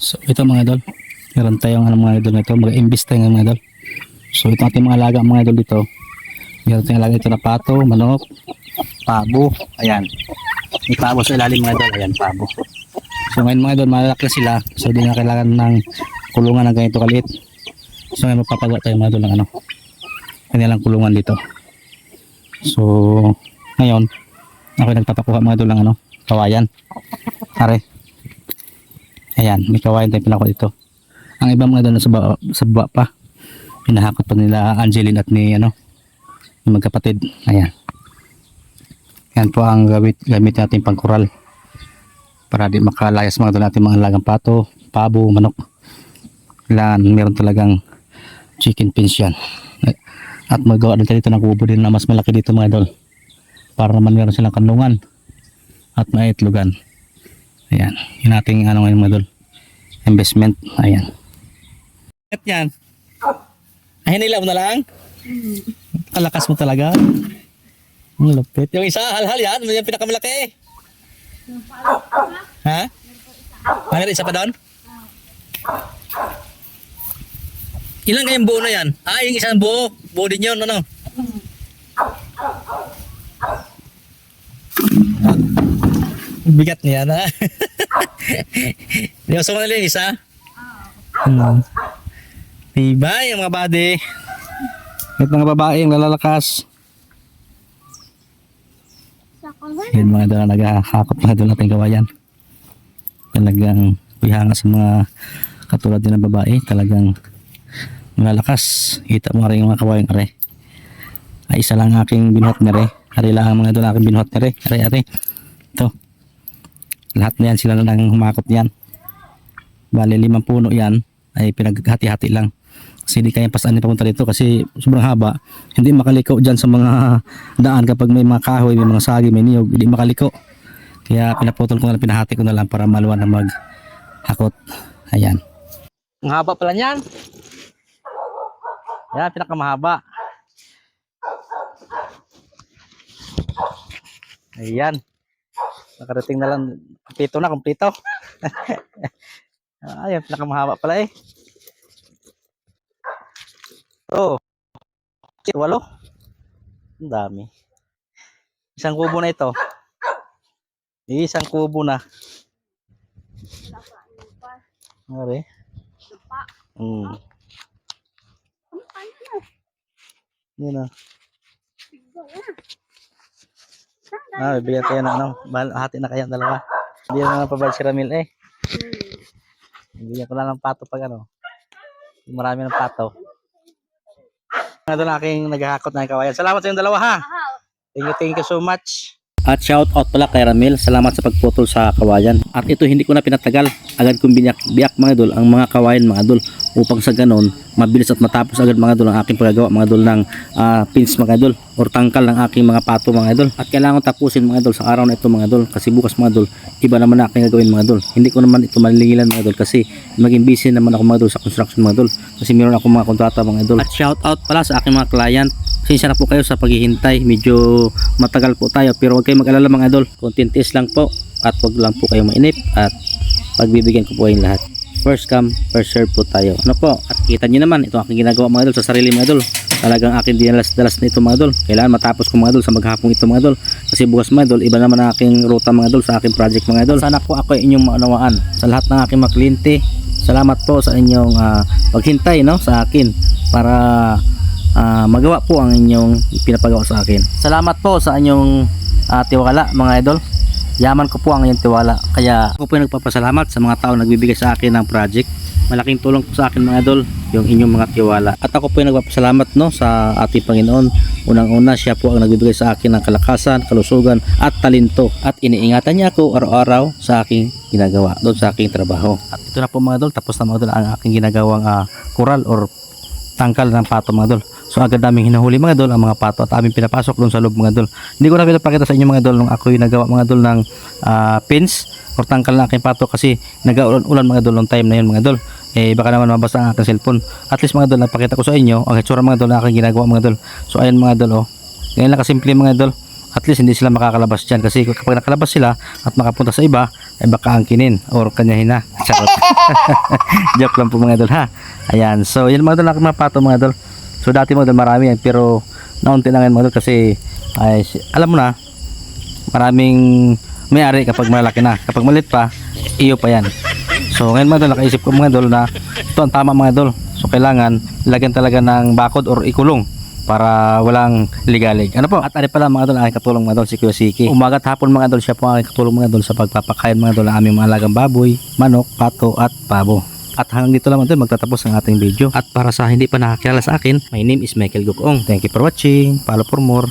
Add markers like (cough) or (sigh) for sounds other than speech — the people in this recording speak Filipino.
So ito mga idol, meron tayong ano, mga idol na ito, mag-invest tayo ngayon, mga idol. So ito ating mga alaga mga idol dito. Meron tayong alaga ito na pato, manok, pabo, ayan. May pabo sa ilalim mga idol, ayan pabo. So ngayon mga idol, malalaki sila. So di na kailangan ng kulungan ng ganito kalit. So ngayon magpapagawa tayo mga idol ng ano, kanilang kulungan dito. So ngayon, ako nagpapakuha mga idol ng ano, kawayan. Are. Ayan, may kawayan tayong pinakuha dito. Ang ibang mga idol na sa baba, sa baba pa. Pinahakot pa nila Angeline at ni ano, yung magkapatid. Ayan. Yan po ang gamit, gamit natin pang koral. Para di makalayas mga idol natin mga alagang pato, pabo, manok. Kailangan meron talagang chicken pins yan. At magawa din dito ng kubo din na mas malaki dito mga idol. Para naman meron silang kanlungan at maitlogan. Ayan. Yun ating ano ngayon mga idol. Investment. Ayan. At yan. Ay, hinilaw mo na lang? Kalakas mo talaga. Ang lupit. Yung isa, hal-hal yan. Yung pinakamalaki. Ha? Meron isa pa doon? Ilan kayong buo na yan? Ah, yung isang buo. Buo din yun, ano? Bigat niya na. (laughs) Di ba sumali yung isa? Hmm. Diba yung mga body? At mga babae yung lalalakas. Yan mga doon na naghahakot mga doon natin kawayan. Talagang pihanga sa mga katulad din ng babae. Talagang malalakas. Kita mo rin yung mga kawayan are. Ay isa lang aking binuhat na re. Ari lang ang mga doon aking binuhat na re. Are are. Ito. Lahat na yan sila na lang humakot yan. Bali limang puno yan ay pinaghati-hati lang. Kasi hindi kaya pasaan ni papunta dito kasi sobrang haba. Hindi makaliko dyan sa mga daan kapag may mga kahoy, may mga sagi, may niyog. Hindi makaliko. Kaya pinaputol ko na pinahati ko na lang para maluwan na maghakot. Ayan. Ang haba pala niyan. Yan, pinakamahaba. Ayan. Nakarating na lang. Kumpleto na, kumpleto. (laughs) Ayan, pinakamahaba pala eh. Oh. Walo. Ang dami. Isang kubo na ito. Isang kubo na. Ngari. Hmm. Yan na. Ah, bibigyan kayo ng ano. Bahal, hati na kayo dalawa. Hindi na lang pabalik si Ramil eh. Bibigyan ko na ng pato pag ano. Marami ng pato. Ano doon aking naghahakot ng kawayan. Salamat sa inyong dalawa ha. Thank you, thank you so much. At shout out pala kay Ramil. Salamat sa pagputol sa kawayan. At ito hindi ko na pinatagal. Agad kong biyak-biyak mga idol ang mga kawayan mga idol. Upang sa ganon, mabilis at matapos agad mga idol ang aking paggagawa mga idol ng ah, pins mga idol. Or tangkal ng aking mga pato mga idol. At kailangan tapusin mga idol sa araw na ito mga idol. Kasi bukas mga idol, iba naman na aking gagawin mga idol. Hindi ko naman ito malilingilan mga idol. Kasi maging busy naman ako mga idol sa construction mga idol. Kasi meron ako mga kontrata mga idol. At shout out pala sa aking mga client. Pasensya na po kayo sa paghihintay. Medyo matagal po tayo. Pero huwag kayong mag-alala mga idol. Contentis lang po. At huwag lang po kayong mainip. At pagbibigyan ko po kayong lahat. First come, first serve po tayo. Ano po? At kita nyo naman, ito aking ginagawa mga idol sa sarili mga idol. Talagang aking dinalas-dalas na ito mga idol. Kailangan matapos ko mga idol sa maghapong ito mga idol. Kasi bukas mga idol, iba naman ang aking ruta mga idol sa aking project mga idol. Sana po ako inyong maunawaan sa lahat ng aking mga kliyente. Salamat po sa inyong ah, paghintay no, sa akin para ah, magawa po ang inyong pinapagawa sa akin. Salamat po sa inyong ah, tiwala mga idol. Yaman ko po ang inyong tiwala. Kaya ako po nagpapasalamat sa mga tao nagbibigay sa akin ng project. Malaking tulong po sa akin mga idol, yung inyong mga tiwala. At ako po yung nagpapasalamat no, sa ating Panginoon. Unang-una, siya po ang nagbibigay sa akin ng kalakasan, kalusugan at talento. At iniingatan niya ako araw-araw sa aking ginagawa, doon sa aking trabaho. At ito na po mga idol, tapos na mga idol ang aking ginagawang ah, kural or tangkal ng pato mga idol. So agad naming hinahuli mga idol ang mga pato at aming pinapasok doon sa loob mga idol. Hindi ko na pinapakita sa inyo mga idol nung ako yung nagawa mga idol ng ah, pins or tangkal ng aking pato kasi nag-ulan mga idol nung time na yun mga idol. Eh baka naman mabasa ang aking cellphone. At least mga idol napakita ko sa inyo ang itsura mga idol na aking ginagawa mga idol. So ayan mga idol oh. Ganyan lang kasimple mga idol. at least hindi sila makakalabas dyan kasi kapag nakalabas sila at makapunta sa iba ay baka angkinin or kanyahin na (laughs) charot (laughs) joke lang po mga idol ha ayan so yan mga idol mga pato mga idol so dati mga idol marami yan pero naunti na ngayon mga idol kasi ay, alam mo na maraming may-ari kapag malaki na kapag malit pa iyo pa yan so ngayon mga idol nakaisip ko mga idol na ito ang tama mga idol so kailangan lagyan talaga ng bakod or ikulong para walang ligalig. Ano po? At ano pala mga idol, ang aking katulong mga idol, si Kuya Siki. Umaga at hapon mga idol, siya po ang aking katulong mga idol sa pagpapakain mga idol ng aming mga alagang baboy, manok, pato at pabo. At hanggang dito mga idol, magtatapos ang ating video. At para sa hindi pa nakakilala sa akin, my name is Michael Gukong. Thank you for watching. Follow for more.